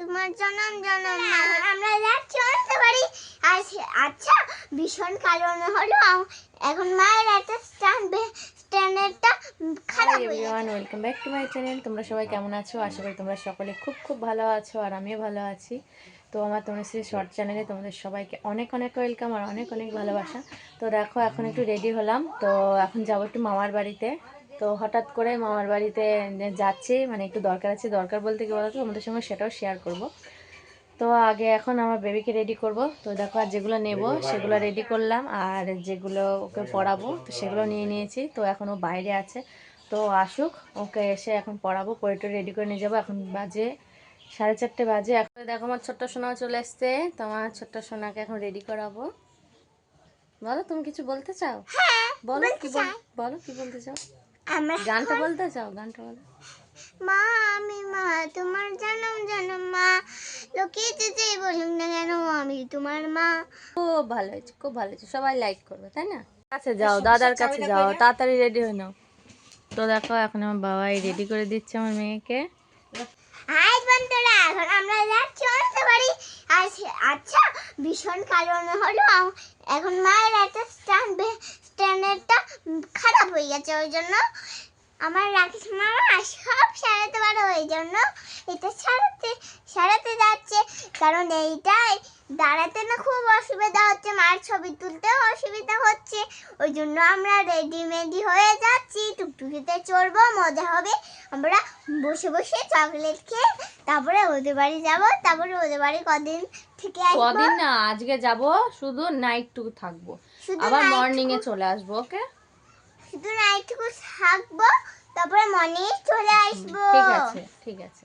তোমার জনম জনম। আমরা যাচ্ছি অন্ত বাড়ি আচ্ছা ভীষণ কারণ হলো এখন মায়ের একটা স্ট্যান্ড স্ট্যান্ডারটা খারাপ হয়ে everyone welcome back to my channel তোমরা সবাই কেমন আছো? আশা করি তোমরা সকলে খুব খুব ভালো আছো আর আমিও ভালো আছি। তো আমার তোমার তনুশ্রী শর্ট চ্যানেলে তোমাদের সবাইকে অনেক অনেক ওয়েলকাম আর অনেক অনেক ভালোবাসা। তো দেখো এখন একটু রেডি হলাম। তো এখন যাব একটু মামার বাড়িতে। তো হঠাৎ করে মামার বাড়িতে যাচ্ছি মানে একটু দরকার আছে দরকার বলতে কি বলতো তোমাদের সঙ্গে সেটাও শেয়ার করব। তো আগে এখন আমার বেবিকে রেডি করব। তো দেখো আর যেগুলো নেব সেগুলো রেডি করলাম আর যেগুলো ওকে পড়াবো তো সেগুলো নিয়ে নিয়েছি। তো এখন ও বাইরে আছে। তো আসুক ওকে এসে এখন পড়াবো পড়েটা রেডি করে নিয়ে যাব। এখন বাজে সাড়ে চারটে বাজে। এখন দেখো আমার ছোট্ট সোনাও চলে এসছে। তো আমার ছোট্ট সোনাকে এখন রেডি করাবো। বলো তুমি কিছু বলতে চাও? বলো কি বল বলো কি বলতে চাও? আমরা গানটা বলতে চাও? গানটা বলো। মা আমি মা তোমার জনম জনম মা। লোকে যেতেই বলুক না কেন আমি তোমার মা। খুব ভালো হয়েছে খুব ভালো হয়েছে। সবাই লাইক করবে তাই না? কাছে যাও দাদার কাছে যাও তাড়াতাড়ি রেডি হয়ে নাও। তো দেখো এখন আমার বাবাই রেডি করে দিচ্ছে আমার মেয়েকে। হাই বন্ধুরা এখন আমরা যাচ্ছি অন্ত বাড়ি আচ্ছা ভীষণ কারণ হলো। এখন মায়ের একটা স্ট্যান্ডারটা খারাপ হয়ে গেছে ওই জন্য আমার রাকেশ মামা সব সারাতে পারে ওই জন্য এটা সারাতে সারাতে যাচ্ছে। কারণ এইটাই দাঁড়াতে না খুব অসুবিধা হচ্ছে মার ছবি তুলতেও অসুবিধা হচ্ছে। ওই জন্য আমরা রেডিমেডি হয়ে যাচ্ছি টুকটুকিতে চড়বো মজা হবে। আমরা বসে বসে চকলেট খেয়ে তারপরে ওদের বাড়ি যাব তারপরে ওদের বাড়ি কদিন থেকে আসব। কদিন না আজকে যাব শুধু নাইট টুকু থাকব আবার মর্নিং এ চলে আসব ওকে শুধু নাইটটুকু থাকব তারপরে মর্নিং চলে আসব। ঠিক আছে ঠিক আছে।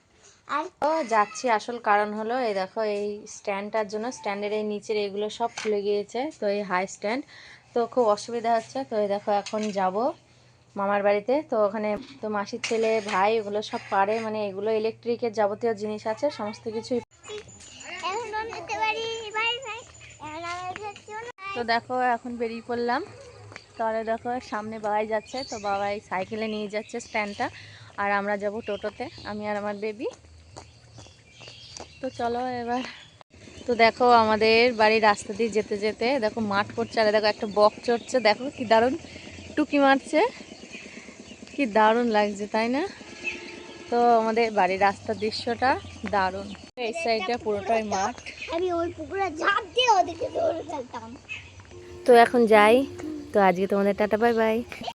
তো যাচ্ছি। আসল কারণ হলো এই দেখো এই স্ট্যান্ডটার জন্য স্ট্যান্ডের এই নিচের এগুলো সব খুলে গিয়েছে তো এই হাই স্ট্যান্ড তো খুব অসুবিধা হচ্ছে তো এই দেখো এখন যাব মামার বাড়িতে। তো ওখানে তো মাসির ছেলে ভাই ওগুলো সব পারে মানে এগুলো ইলেকট্রিকের যাবতীয় জিনিস আছে সমস্ত কিছুই তো দেখো এখন বেরিয়ে পড়লাম। তাহলে দেখো সামনে বাবাই যাচ্ছে তো বাবাই সাইকেলে নিয়ে যাচ্ছে স্ট্যান্ডটা। আর আমরা যাব টোটোতে আমি আর আমার বেবি। তো চলো এবার। তো দেখো আমাদের বাড়ির রাস্তা দিয়ে যেতে যেতে দেখো মাঠ পড়ছে আর দেখো একটা বক চড়ছে দেখো কি দারুণ টুকি মারছে। কি দারুণ লাগছে তাই না? তো আমাদের বাড়ির রাস্তার দৃশ্যটা দারুণ। এই সাইডটা পুরোটাই মাঠ। আমি ওই পুকুরে ঝাঁপ দিয়ে ওদিকে দৌড়ে ফেলতাম তো এখন যাই। তো আজকে তোমাদের টাটা বাই বাই।